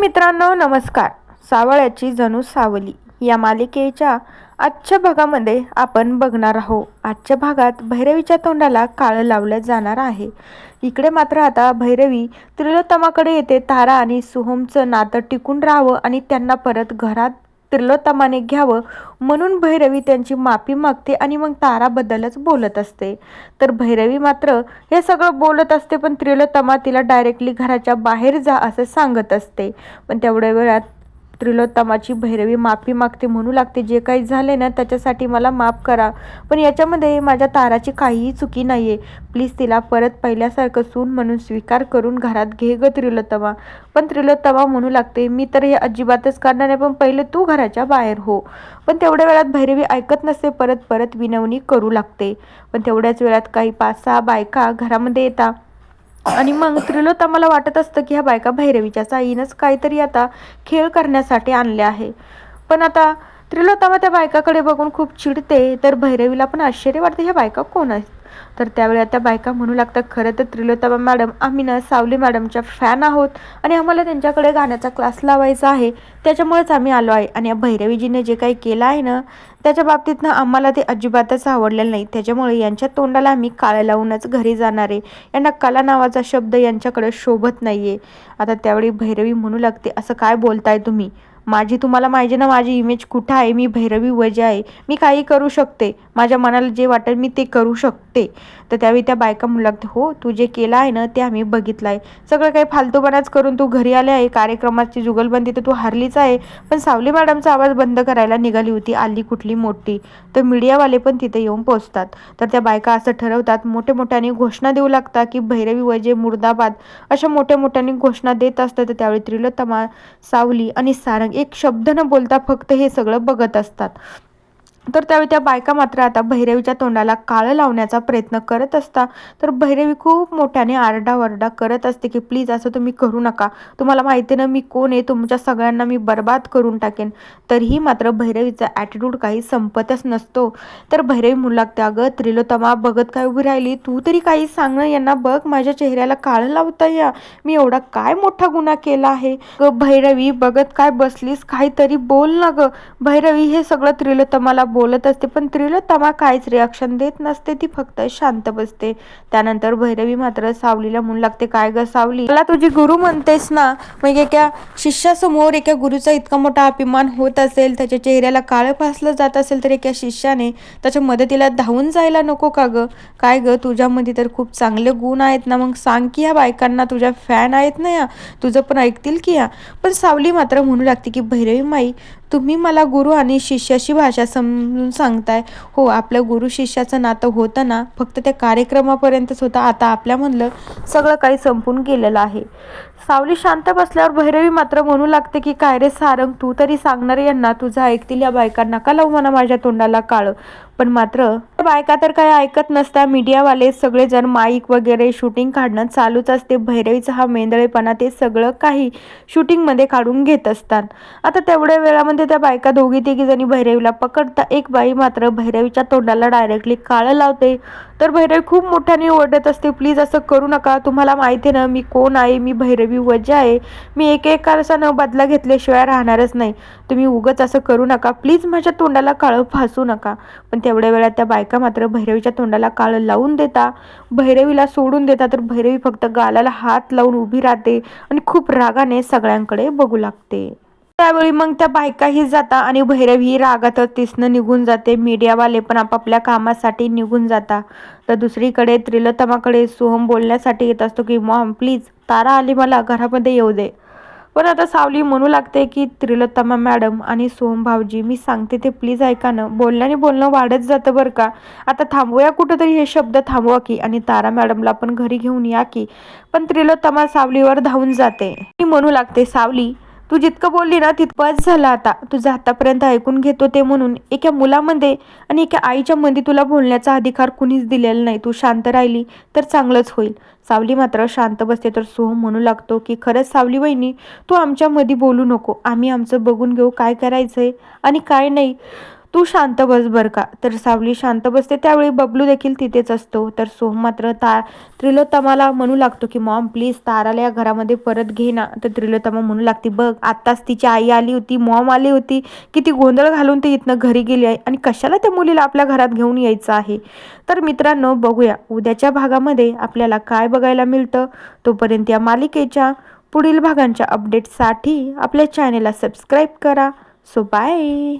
मित्रांनो नमस्कार. सावळ्याची जणू सावली या मालिकेच्या आजच्या भागामध्ये आपण बघणार आहोत. आजच्या भागात भैरवीच्या तोंडाला काळं लावलं जाणार आहे. इकडे मात्र आता भैरवी त्रिलोत्तमाकडे येते. तारा आणि सुहोमचं नातं टिकून राहावं आणि त्यांना परत घरात त्रिलोत्तमाने घ्यावं. म्हणून भैरवी त्यांची माफी मागते आणि मग ताराबद्दलच बोलत असते. तर भैरवी मात्र हे सगळं बोलत असते पण त्रिलोत्तमा तिला डायरेक्टली घराच्या बाहेर जा असं सांगत असते. पण तेवढ्या वेळात त्रिलोत्तमाची भैरवी माफी मागते म्हणू लागते. जे काही झाले ना त्याच्यासाठी मला माफ करा. पण याच्यामध्ये माझ्या ताराची काहीही चुकी नाही आहे प्लीज तिला परत पहिल्यासारखं सून म्हणून स्वीकार करून घरात घे ग त्रिलोत्तमा. पण त्रिलोत्तमा म्हणू लागते मी तर हे अजिबातच करणार नाही पण पहिले तू घराच्या बाहेर हो पण तेवढ्या वेळात भैरवी ऐकत नसते परत परत विनवणी करू लागते. पण तेवढ्याच वेळात काही पाच सहा बायका घरामध्ये येतात आणि मग त्रिलोता मला वाटत असतं की ह्या बायका भैरवीच्या साईनंच काहीतरी आता खेळ करण्यासाठी आणले आहे. पण आता त्रिलोतामा त्या बायकाकडे बघून खूप चिडते तर भैरवीला पण आश्चर्य वाटते ह्या बायका कोण आहेत? तर त्यावेळी आता बायका म्हणू लागतात खरं तर त्रिलोताबा मॅडम आम्ही ना सावली मॅडमच्या फॅन आहोत आणि आम्हाला त्यांच्याकडे गाण्याचा क्लास लावायचा आहे. त्याच्यामुळेच आम्ही आलो आहे आणि या भैरवीजीने जे काही केलं आहे ना त्याच्या बाबतीत ना आम्हाला ते अजिबातच आवडलेलं नाही. त्याच्यामुळे यांच्या तोंडाला आम्ही काळ्या लावूनच घरी जाणार आहे. यांना कला नावाचा शब्द यांच्याकडे शोभत नाही आहे आता त्यावेळी भैरवी म्हणू लागते असं काय बोलताय तुम्ही? माझी तुम्हाला माहिती ना माझी इमेज कुठं आहे? मी भैरवी वजा आहे. मी काही करू शकते. माझ्या मनाला जे वाटेल मी ते करू शकते. तर त्यावेळी त्या बायका म्हणू लागते हो तू जे केलं आहे ना ते आम्ही बघितलं आहे सगळं काही फालतूपणाच करून तू घरी आले आहे कार्यक्रमाची जुगलबंदी तर तू हारलीच आहे. पण सावली मॅडमचा आवाज बंद करायला निघाली होती आली कुठली मोठी. तर मीडियावाले पण तिथे येऊन पोचतात. तर त्या बायका असं ठरवतात मोठे मोठ्याने घोषणा देऊ लागतात की भैरवी वजे मुर्दाबाद अशा मोठ्या मोठ्याने घोषणा देत असतात. तर त्यावेळी त्रिलोत्तमा सावली आणि सारंग एक शब्द न बोलता फक्त हे सगळं बघत असतात. तर त्यावेळी त्या बायका मात्र आता भैरवीच्या तोंडाला काळं लावण्याचा प्रयत्न करत असता. तर भैरवी खूप मोठ्याने आरडाओरडा करत असते की प्लीज असं तुम्ही करू नका. तुम्हाला माहिती ना मी कोण आहे? तुमच्या सगळ्यांना मी बर्बाद करून टाकेन. तरीही मात्र भैरवीचा ॲटिट्यूड काही संपतच नसतो. तर भैरवी म्हणू लागते अगं त्रिलोतमा बघत काय उभी राहिली? तू तरी काही सांग यांना बघ माझ्या चेहऱ्याला काळं लावता या. मी एवढा काय मोठा गुन्हा केला आहे? ग भैरवी बघत काय बसलीस? काहीतरी बोल ना ग. भैरवी हे सगळं त्रिलोतमाला बोलत असते पण त्रिलोत्तमा काहीच रिॲक्शन देत नसते. ती फक्त शांत बसते. त्यानंतर भैरवी मात्र सावलीला म्हणू लागते काय ग सावली? मला तुझी गुरु म्हणतेस ना? मग एका शिष्यासमोर एका गुरुचा इतका मोठा अभिमान होत असेल त्याच्या चेहऱ्याला काळं फासलं जात असेल तर एका शिष्याने त्याच्या मदतीला धावून जायला नको का ग? काय ग तुझ्यामध्ये तर खूप चांगले गुण आहेत ना? मग सांग की ह्या बायकांना तुझ्या फॅन आहेत ना या? तुझं पण ऐकतील की या? पण सावली मात्र म्हणू लागते की भैरवी माई तुम्ही मला गुरु आणि शिष्याची भाषा समजून सांगताय. हो आपलं गुरु शिष्याचं नातं होतं ना फक्त त्या कार्यक्रमापर्यंतच होतं. आता आपल्यामधलं सगळं काही संपून गेलेलं आहे. सावली शांत बसल्यावर भैरवी मात्र म्हणू लागते की काय रे सारंग तू तरी सांगणार यांना तुझं ऐकतील या बायकांना. का लावू म्हणा माझ्या तोंडाला काळं? पण मात्र बायका तर काय ऐकत नसता. मीडियावाले सगळेजण माईक वगैरे शूटिंग काढणं चालूच असते. भैरवीचा हा मेंदळेपणा ते सगळं काही शूटिंगमध्ये काढून घेत असतात. आता तेवढ्या वेळामध्ये त्या बायका दोघी तिघी जणी भैरवीला पकडता. एक बाई मात्र भैरवीच्या तोंडाला डायरेक्टली काळं लावते. तर भैरवी खूप मोठ्याने ओरडत असते. प्लीज असं करू नका. तुम्हाला माहिती आहे ना मी कोण आहे? मी भैरवी वजा आहे. मी एक एक न बदला घेतल्याशिवाय राहणारच नाही. तुम्ही उगच असं करू नका. प्लीज माझ्या तोंडाला काळं फासू नका. पण तेवढ्या वेळात त्या बायका मात्र भैरवीच्या तोंडाला काळ लावून देता. भैरवीला सोडून देता तर भैरवी फक्त गालाला हात लावून उभी राहते आणि खूप रागाने सगळ्यांकडे बघू लागते. त्यावेळी मग त्या बायकाही जाता आणि भैरवी रागात तिसनं निघून जाते. मीडियावाले पण आपापल्या कामासाठी निघून जाता. तर दुसरीकडे त्रिलोत्तमाकडे सोहम बोलण्यासाठी येत असतो की मॉम प्लीज तारा आली मला घरामध्ये येऊ दे. पण आता सावली म्हणू लागते की त्रिलोत्तमा मॅडम आणि सोमभावजी भाऊजी मी सांगते ते प्लीज ऐका ना बोलण्याने बोलणं वाढत जातं बरं का? आता थांबूया कुठंतरी हे शब्द थांबवा की आणि तारा मॅडमला पण घरी घेऊन या की. पण त्रिलोत्तमा सावलीवर धावून जाते. मी म्हणू लागते सावली तू जितकं बोलली ना तितपंच झाला आता. तुझं आतापर्यंत ऐकून घेतो ते म्हणून. एका मुलामध्ये आणि एका आईच्या मध्ये तुला बोलण्याचा अधिकार कुणीच दिलेला नाही. तू शांत राहिली तर चांगलंच होईल. सावली मात्र शांत बसते तर सोहम म्हणू लागतो की खरंच सावली वहिनी तू आमच्यामध्ये बोलू नको. आम्ही आमचं बघून घेऊ काय करायचंय आणि काय नाही. तू शांत बस बर का. तर सावली शांत बसते. त्यावेळी बबलू देखील तिथेच असतो. तर सोहम मात्र ता त्रिलोत्तमाला म्हणू लागतो की मॉम प्लीज ताराला या घरामध्ये परत घे ना तर त्रिलोत्तमा म्हणू लागते बघ आत्ताच तिची आई आली होती मॉम आली होती. किती गोंधळ घालून ती इथनं घरी गेली आहे आणि कशाला त्या मुलीला आपल्या घरात घेऊन यायचं आहे? तर मित्रांनो बघूया उद्याच्या भागामध्ये आपल्याला काय बघायला मिळतं. तोपर्यंत या मालिकेच्या पुढील भागांच्या अपडेटसाठी आपल्या चॅनेलला सबस्क्राईब करा. So bye